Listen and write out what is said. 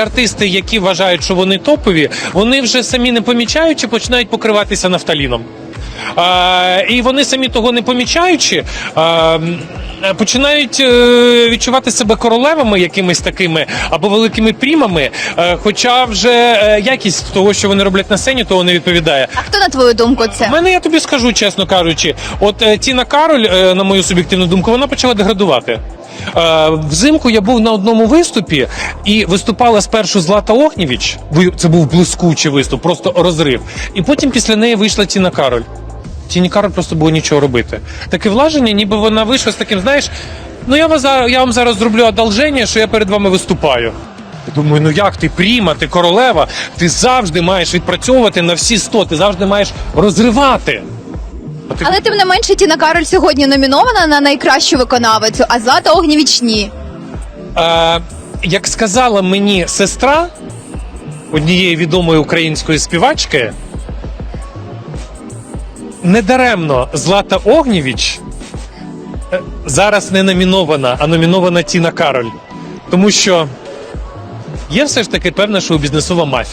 Артисти, які вважають, що вони топові, вони вже самі не помічаючи починають покриватися нафталіном. А, і вони самі того не помічаючи, а, починають е, відчувати себе королевами якимись такими або великими прімами. е, хоча вже е, якість того, що вони роблять на сцені, того не відповідає. А хто на твою думку це? Мене я тобі скажу, чесно кажучи, от Тіна Кароль, на мою суб'єктивну думку, вона почала деградувати. Е, взимку я був на одному виступі і виступала спершу Злата Огнєвіч. Ви- Це був блискучий виступ, просто розрив. І потім після неї вийшла Тіна Кароль. Тіні Кароль просто було нічого робити. Таке враження, ніби вона вийшла з таким, знаєш, ну я, вас, зараз- я вам зараз зроблю одолження, що я перед вами виступаю. Я Думаю, ну як ти пріма, ти королева, ти завжди маєш відпрацьовувати на всі 100, ти завжди маєш розривати. Але тим не менше Тіна Кароль сьогодні номінована на найкращу виконавицю, а Злата Огнєвіч ні. Е, як сказала мені сестра однієї відомої української співачки, недаремно Злата Огнєвіч е, зараз не номінована, а номінована Тіна Кароль. Тому що є все ж таки певна шоу-бізнесова мафія.